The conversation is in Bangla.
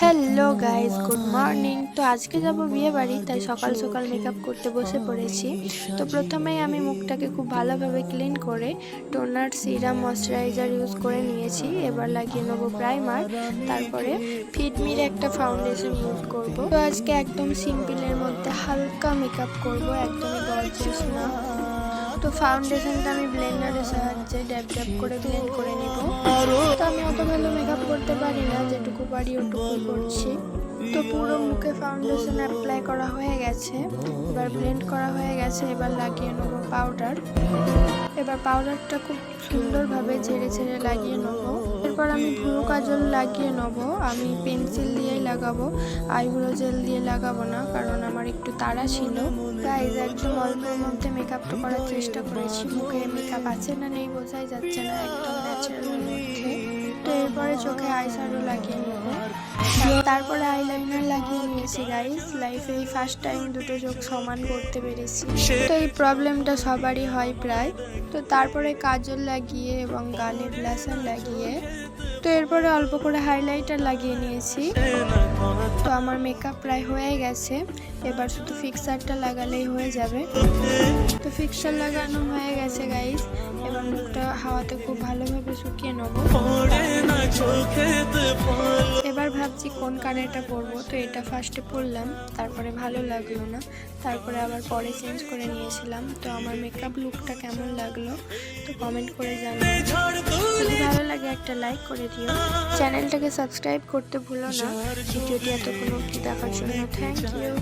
হ্যালো গাইস গুড মর্নিং তো আজকে যাব বিয়ে বাড়ি, তাই সকাল সকাল মেকআপ করতে বসে পড়েছি। তো প্রথমেই আমি মুখটাকে খুব ভালোভাবে ক্লিন করে টোনার সিরাম ময়শ্চারাইজার ইউজ করে নিয়েছি। এবার লাগিয়ে নেব প্রাইমার তারপরে ফিটমির একটা ফাউন্ডেশন ইউজ করব। তো আজকে একদম সিম্পলের মধ্যে হালকা মেকআপ করব, একদমই না। তো ফাউন্ডেশনটা আমি ব্লেন্ডারের সাহায্যে ড্যাব ড্যাব করে ব্লেন্ড করে নেব। তো আমি অত ভালো মেকআপ করতে পারি না, যেটুকু পারি ওটুকু করছি। তো পুরো মুখে ফাউন্ডেশন অ্যাপ্লাই করা হয়ে গেছে। এবার ব্লেন্ড করা হয়ে গেছে, এবার লাগিয়ে নেব পাউডার এবার পাউডারটা খুব সুন্দরভাবে ঝেড়ে ঝেড়ে লাগিয়ে নেব। আমি ভুরু কাজল লাগিয়ে নেব। আমি পেন্সিল দিয়েই লাগাবো, আইব্রো জেল দিয়ে লাগাবো না, কারণ আমার একটু তাড়া ছিল। গাইজ একদম অল্পের মধ্যে মেকআপটা করার চেষ্টা করেছি। মুখে মেকআপ আছে না নেই বোঝাই যাচ্ছে না, একদম তো এরপরে চোখে আইশ্যাডো লাগিয়ে নেব। তারপরে আইলাইনার লাগিয়ে নিয়েছি গাইজ লাইফে এই ফার্স্ট টাইম দুটো চোখ সমান করতে পেরেছি। তো এই প্রবলেমটা সবারই হয় প্রায়। তো তারপরে কাজল লাগিয়ে এবং গালে ব্লাসার লাগিয়ে তো এরপরে অল্প করে হাইলাইটার লাগিয়ে নিয়েছি। তো আমার মেকআপ প্রায় হয়ে গেছে। এবার শুধু ফিক্সারটা লাগালেই হয়ে যাবে। তো ফিক্সার লাগানো হয়ে গেছে গাইজ এবার মুখটা হাওয়াতে খুব ভালোভাবে শুকিয়ে নেব। কোন কানেরটা পরবো তো এটা ফার্স্টে পরলাম তারপরে ভালো লাগল না, তারপরে আবার পরে চেঞ্জ করে নিয়েছিলাম। তো আমার মেকআপ লুকটা কেমন লাগল, তো কমেন্ট করে জানাও। যদি ভালো লাগে একটা লাইক করে দিও। চ্যানেলটাকে সাবস্ক্রাইব করতে ভুলো না। ভিডিওটি এতক্ষণ অবধি দেখার জন্য থ্যাংক ইউ